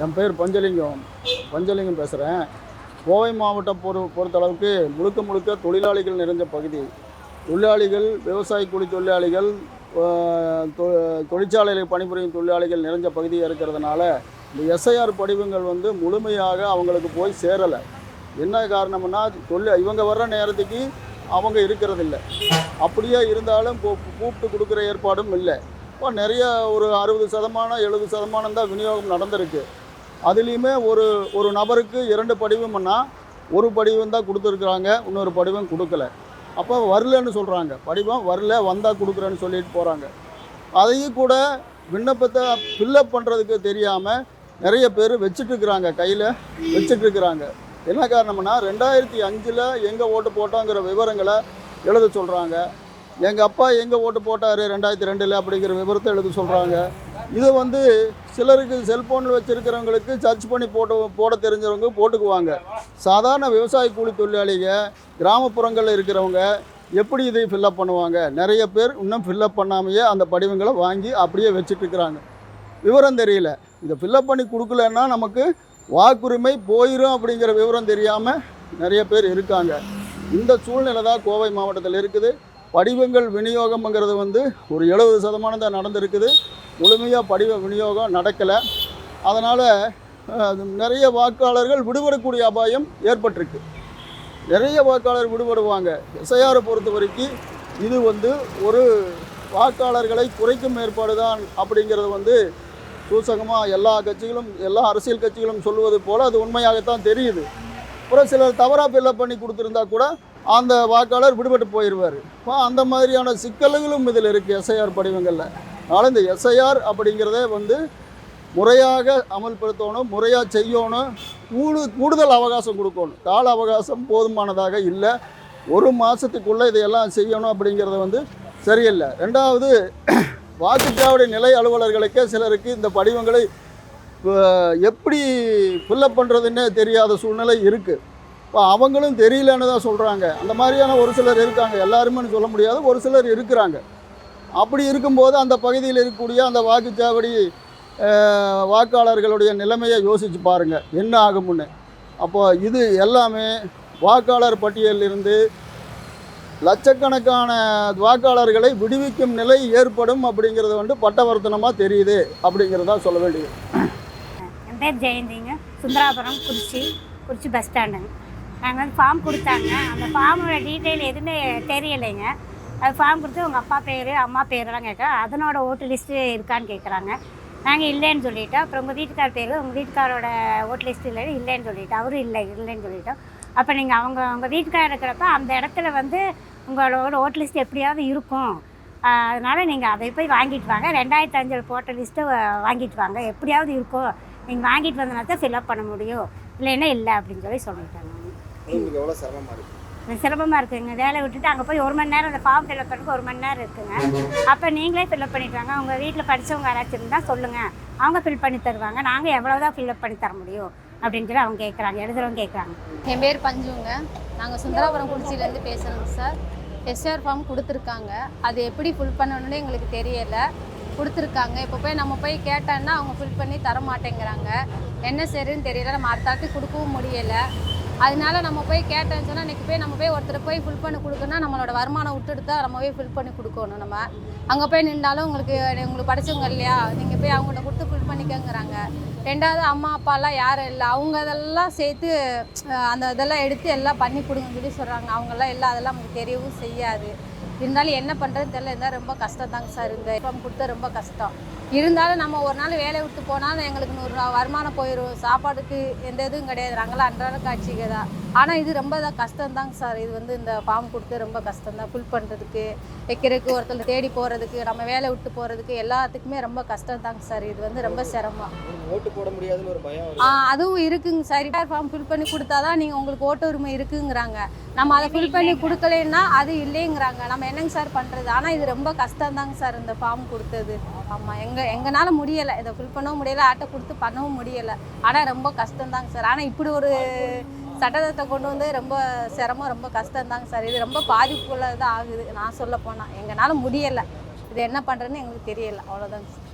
என் பேர் பஞ்சலிங்கம். பஞ்சலிங்கம் பேசுகிறேன் கோவை மாவட்டம் பொறு பொறுத்தளவுக்கு முழுக்க முழுக்க தொழிலாளிகள் நிறைஞ்ச பகுதி. தொழிலாளிகள் விவசாய கூலி தொழிலாளிகள் தொ- தொழிற்சாலையில் பணிபுரியும் தொழிலாளிகள் நிறைஞ்ச பகுதியாக இருக்கிறதுனால இந்த எஸ்ஐஆர் படிவங்கள் வந்து முழுமையாக அவங்களுக்கு போய் சேரலை. என்ன காரணம்னா தொழில் இவங்க வர்ற நேரத்துக்கு அவங்க இருக்கிறதில்ல. அப்படியே இருந்தாலும் கூப்பிட்டு கொடுக்குற ஏற்பாடும் இல்லை. இப்போ நிறைய ஒரு அறுபது சதமானம் எழுபது சதமானம் தான் விநியோகம் நடந்திருக்கு. அதுலேயுமே ஒரு ஒரு நபருக்கு இரண்டு படிவம்னா ஒரு படிவம் தான் கொடுத்துருக்குறாங்க இன்னொரு படிவம் கொடுக்கல. அப்போ வரலன்னு சொல்கிறாங்க படிவம் வரல வந்தால் கொடுக்குறேன்னு சொல்லிட்டு போகிறாங்க அதையும் கூட விண்ணப்பத்தை ஃபில்லப் பண்ணுறதுக்கு தெரியாமல் நிறைய பேர் வச்சுட்டுருக்குறாங்க கையில் வச்சுட்டுருக்குறாங்க. என்ன காரணம்னா ரெண்டாயிரத்தி அஞ்சில் எங்கே ஓட்டு போட்டோங்கிற விவரங்களை எழுத சொல்கிறாங்க எங்கள் அப்பா எங்கே ஓட்டு போட்டார் ரெண்டாயிரத்தி ரெண்டில் அப்படிங்கிற விவரத்தை எழுத சொல்கிறாங்க இதை வந்து சிலருக்கு செல்ஃபோனில் வச்சுருக்கிறவங்களுக்கு சர்ச் பண்ணி போட்டு போட தெரிஞ்சவங்க போட்டுக்குவாங்க. சாதாரண விவசாய கூலி தொழிலாளிகள் கிராமப்புறங்களில் இருக்கிறவங்க எப்படி இதை ஃபில்லப் பண்ணுவாங்க? நிறைய பேர் இன்னும் ஃபில்லப் பண்ணாமையே அந்த படிவங்களை வாங்கி அப்படியே வச்சுட்டுருக்குறாங்க விவரம் தெரியல. இதை ஃபில்லப் பண்ணி கொடுக்கலன்னா நமக்கு வாக்குரிமை போயிடும் அப்படிங்கிற விவரம் தெரியாமல் நிறைய பேர் இருக்காங்க. இந்த சூழ்நிலை தான் கோவை மாவட்டத்தில் இருக்குது. படிவங்கள் விநியோகம்ங்கிறது வந்து ஒரு எழுபது சதமானம் தான் நடந்திருக்குது. முழுமையாக படிவ விநியோகம் நடக்கலை. அதனால் நிறைய வாக்காளர்கள் விடுபடக்கூடிய அபாயம் ஏற்பட்டிருக்கு. நிறைய வாக்காளர் விடுபடுவாங்க. எஸ்ஐஆரை பொறுத்த வரைக்கும் இது வந்து ஒரு வாக்காளர்களை குறைக்கும் ஏற்பாடு தான் அப்படிங்கிறது வந்து சூசகமாக எல்லா கட்சிகளும் எல்லா அரசியல் கட்சிகளும் சொல்லுவது போல் அது உண்மையாகத்தான் தெரியுது. அப்புறம் சிலர் தவறாக ஃபில்லப் பண்ணி கொடுத்துருந்தா கூட அந்த வாக்காளர் விடுபட்டு போயிடுவார் இப்போ அந்த மாதிரியான சிக்கல்களும் இதில் இருக்குது எஸ்ஐஆர் படிவங்களில். அதனால் இந்த எஸ்ஐஆர் அப்படிங்கிறதே வந்து முறையாக அமல்படுத்தணும் முறையாக செய்யணும் கூடு கூடுதல் அவகாசம் கொடுக்கணும். கால அவகாசம் போதுமானதாக இல்லை. ஒரு மாதத்துக்குள்ளே இதையெல்லாம் செய்யணும் அப்படிங்கிறது வந்து சரியில்லை. ரெண்டாவது வாக்குச்சாவடி நிலை அலுவலர்களுக்கே சிலருக்கு இந்த படிவங்களை எப்படி ஃபில்லப் பண்ணுறதுன்னே தெரியாத சூழ்நிலை இருக்குது இப்போ அவங்களும் தெரியலன்னு தான் சொல்கிறாங்க அந்த மாதிரியான ஒரு சிலர் இருக்காங்க. எல்லாருமே சொல்ல முடியாது. ஒரு சிலர் இருக்கிறாங்க. அப்படி இருக்கும்போது அந்த பகுதியில் இருக்கக்கூடிய அந்த வாக்குச்சாவடி வாக்காளர்களுடைய நிலைமையை யோசித்து பாருங்கள் என்ன ஆகும்னு. அப்போ இது எல்லாமே வாக்காளர் பட்டியலிருந்து லட்சக்கணக்கான வாக்காளர்களை விடுவிக்கும் நிலை ஏற்படும் அப்படிங்கிறது வந்து பட்டவர்த்தனமாக தெரியுது அப்படிங்கிறதா சொல்ல வேண்டியது. என் பேர் ஜெயந்திங்க. சுந்தராபுரம் குறிச்சி. குறிச்சி பஸ் ஸ்டாண்டுங்க. நாங்கள் வந்து ஃபார்ம் கொடுத்தாங்க. அந்த ஃபார்மோட டீட்டெயில் எதுவுமே தெரியலைங்க. அது ஃபார்ம் கொடுத்து உங்கள் அப்பா பேர் அம்மா பேரெல்லாம் கேட்குறோம் அதனோட ஓட்டு லிஸ்ட்டு இருக்கான்னு கேட்குறாங்க. நாங்கள் இல்லைன்னு சொல்லிட்டோம். அப்புறம் உங்கள் வீட்டுக்கார் பேர் உங்கள் வீட்டுக்காரோட ஓட்டு லிஸ்ட் இல்லை இல்லைன்னு சொல்லிட்டோம். அவரும் இல்லை இல்லைன்னு சொல்லிட்டோம். அப்போ நீங்கள் அவங்க உங்கள் வீட்டுக்காரர் இருக்கிறப்ப அந்த இடத்துல வந்து உங்களோட ஓட்டு லிஸ்ட் எப்படியாவது இருக்கும். அதனால் நீங்கள் அதை போய் வாங்கிட்டு வாங்க. ரெண்டாயிரத்தி அஞ்சில் போட்ட லிஸ்ட்டை வாங்கிட்டு வாங்க. எப்படியாவது இருக்கும். நீங்கள் வாங்கிட்டு வந்தனா தான் ஃபில்அப் பண்ண முடியும். இல்லைன்னா இல்லை அப்படின்னு சொல்லி சொல்லிட்டாங்க. உங்களுக்கு எவ்வளோ சிரமமாக இருக்குது சிரமமாக இருக்குங்க. வேலையை விட்டுட்டு அங்கே போய் ஒரு மணி நேரம் அந்த ஃபார்ம் ஃபில்அப் பண்ணக்கு ஒரு மணி நேரம் இருக்குங்க. அப்போ நீங்களே ஃபில்அப் பண்ணிட்டு வாங்க உங்கள் வீட்டில் படித்தவங்க யாராச்சும் இருந்தால் சொல்லுங்கள் அவங்க ஃபில் பண்ணி தருவாங்க. நாங்கள் எவ்வளோ தான் ஃபில்அப் பண்ணி தர முடியும் அப்படின்னு சொல்லி அவங்க கேட்குறாங்க எழுதுறவங்க கேட்குறாங்க என் பேர் பஞ்சுங்க. நாங்கள் சுந்தராபுரம் குடிச்சிலேருந்து பேசுகிறோங்க சார். எஸ்ஆர் ஃபார்ம் கொடுத்துருக்காங்க. அது எப்படி ஃபில் பண்ணணும்னு எங்களுக்கு தெரியலை. கொடுத்துருக்காங்க. இப்போ போய் நம்ம போய் கேட்டோன்னா அவங்க ஃபில் பண்ணி தர மாட்டேங்கிறாங்க. என்ன சரின்னு தெரியல. நம்ம அடுத்தாட்டி கொடுக்கவும் முடியலை. அதனால நம்ம போய் கேட்டேன்னு சொன்னால் இன்றைக்கி போய் நம்ம போய் ஒருத்தர் போய் ஃபில் பண்ணி கொடுக்கணும்னா நம்மளோட வருமானம் விட்டுட்டு தான் நம்ம போய் ஃபில் பண்ணி கொடுக்கணும் நம்ம. அங்கே போய் நின்றாலும் உங்களுக்கு உங்களுக்கு படித்தவங்க இல்லையா? நீங்கள் போய் அவங்கள்ட்ட கொடுத்து ஃபில் பண்ணிக்கங்கிறாங்க. ரெண்டாவது அம்மா அப்பாலாம் யாரும் இல்லை. அவங்க அதெல்லாம் சேர்த்து அந்த இதெல்லாம் எடுத்து எல்லாம் பண்ணி கொடுங்கன்னு சொல்லி சொல்கிறாங்க அவங்கெல்லாம் எல்லாம் அதெல்லாம் நமக்கு தெரியவும் செய்யாது. இருந்தாலும் என்ன பண்ணுறதுன்னு தெரியல. இருந்தால் ரொம்ப கஷ்டம் தாங்க சார். இந்த எஃப்எம் கொடுத்தா ரொம்ப கஷ்டம். இருந்தாலும் நம்ம ஒரு நாள் வேலையை விட்டு போனாலும் எங்களுக்கு நூறுரூவா வருமானம் போயிடும் சாப்பாடுக்கு எந்த இதுவும் கிடையாது. நாங்களாம் அன்றாட காட்சிக்கு தான். ஆனால் இது ரொம்ப தான் கஷ்டம் தாங்க சார். இது வந்து இந்த ஃபார்ம் கொடுத்து ரொம்ப கஷ்டம் தான் ஃபில் பண்ணுறதுக்கு வைக்கிறதுக்கு ஒருத்தர் தேடி போகிறதுக்கு நம்ம வேலை விட்டு போகிறதுக்கு எல்லாத்துக்குமே ரொம்ப கஷ்டம் தாங்க சார். இது வந்து ரொம்ப சிரமம். ஓட்டு போட முடியாதுன்னு ஒரு பயம் ஆ அதுவும் இருக்குங்க சார். ரிப்பேர் ஃபார்ம் ஃபில் பண்ணி கொடுத்தா தான் நீங்கள் உங்களுக்கு ஓட்டு உரிமை இருக்குங்கிறாங்க. நம்ம அதை ஃபில் பண்ணி கொடுக்கலன்னா அது இல்லைங்கிறாங்க. நம்ம என்னங்க சார் பண்ணுறது ஆனால் இது ரொம்ப கஷ்டம் தாங்க சார் இந்த ஃபார்ம் கொடுத்தது. ஆமாம் எங்கள் எங்களால் முடியலை. இதை ஃபில் பண்ணவும் முடியலை. ஆட்டை கொடுத்து பண்ணவும் முடியலை. ஆனால் ரொம்ப கஷ்டம்தாங்க சார். ஆனால் இப்படி ஒரு சட்டத்தை கொண்டு வந்து ரொம்ப சிரமம் ரொம்ப கஷ்டம் தாங்க சார். இது ரொம்ப பாதிப்புள்ளதாக ஆகுது. நான் சொல்ல போனால் எங்களால் முடியலை. இது என்ன பண்ணுறதுன்னு எங்களுக்கு தெரியலை. அவ்வளோதாங்க சார்.